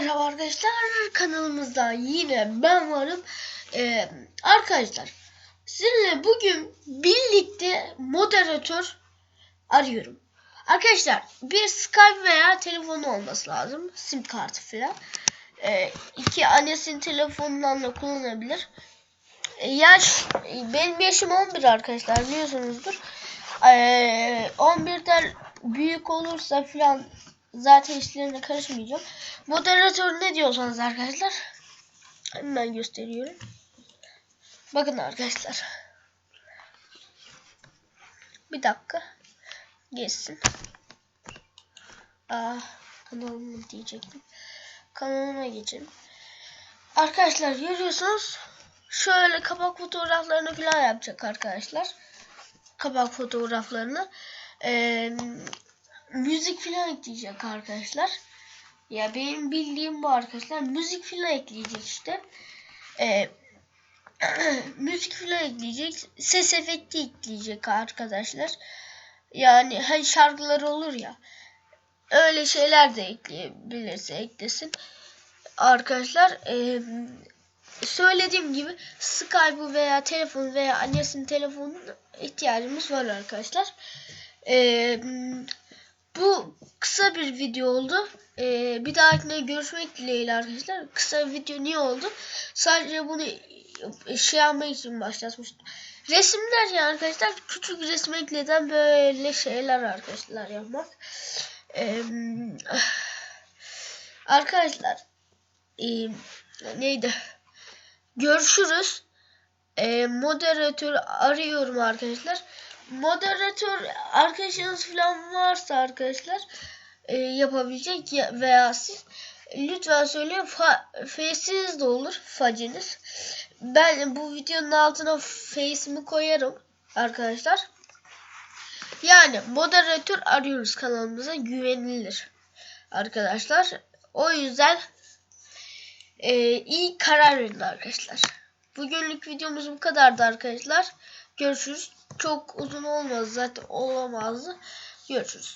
Merhaba arkadaşlar kanalımızda yine ben varım. Ee, arkadaşlar sizinle bugün birlikte moderatör arıyorum. Arkadaşlar bir Skype veya telefonu olması lazım. Sim kartı falan. Ee, iki annesinin telefonundan da kullanabilir. Ee, yaş benim yaşım 11 arkadaşlar biliyorsunuzdur. Ee, 11'den büyük olursa falan zaten işlerine karışmayacağım. Moderatör ne diyorsanız arkadaşlar hemen gösteriyorum. Bakın arkadaşlar. Bir dakika. Geçsin. Aa, kanalıma diyecektim. Kanalıma geçelim. Arkadaşlar görüyorsunuz. Şöyle kapak fotoğraflarını falan yapacak arkadaşlar. Kapak fotoğraflarını. Ee, müzik falan ekleyecek arkadaşlar. Ya benim bildiğim bu arkadaşlar. Müzik falan ekleyecek işte. Ee, müzik falan ekleyecek. Ses efekti ekleyecek arkadaşlar. Yani hani şarkılar olur ya. Öyle şeyler de ekleyebilirse eklesin. Arkadaşlar ee, söylediğim gibi Skype veya telefon veya annesinin telefonuna ihtiyacımız var arkadaşlar. Ee, bu kısa bir video oldu. Ee, bir dahakine görüşmek dileğiyle arkadaşlar. Kısa bir video niye oldu? Sadece bunu şey yapmak için başlatmıştım. Resimler ya arkadaşlar. Küçük resim ekleden böyle şeyler arkadaşlar yapmak. Ee, arkadaşlar e, neydi? Görüşürüz. E, moderatör arıyorum arkadaşlar. Moderatör arkadaşınız falan varsa arkadaşlar e, yapabilecek ya, veya siz lütfen söyleyin fa, face'iniz de olur faciniz. Ben bu videonun altına face'imi koyarım arkadaşlar. Yani moderatör arıyoruz kanalımıza güvenilir arkadaşlar. O yüzden e, iyi karar verin arkadaşlar. Bugünlük videomuz bu kadardı arkadaşlar. Görüşürüz. Çok uzun olmaz zaten olamazdı. Görüşürüz.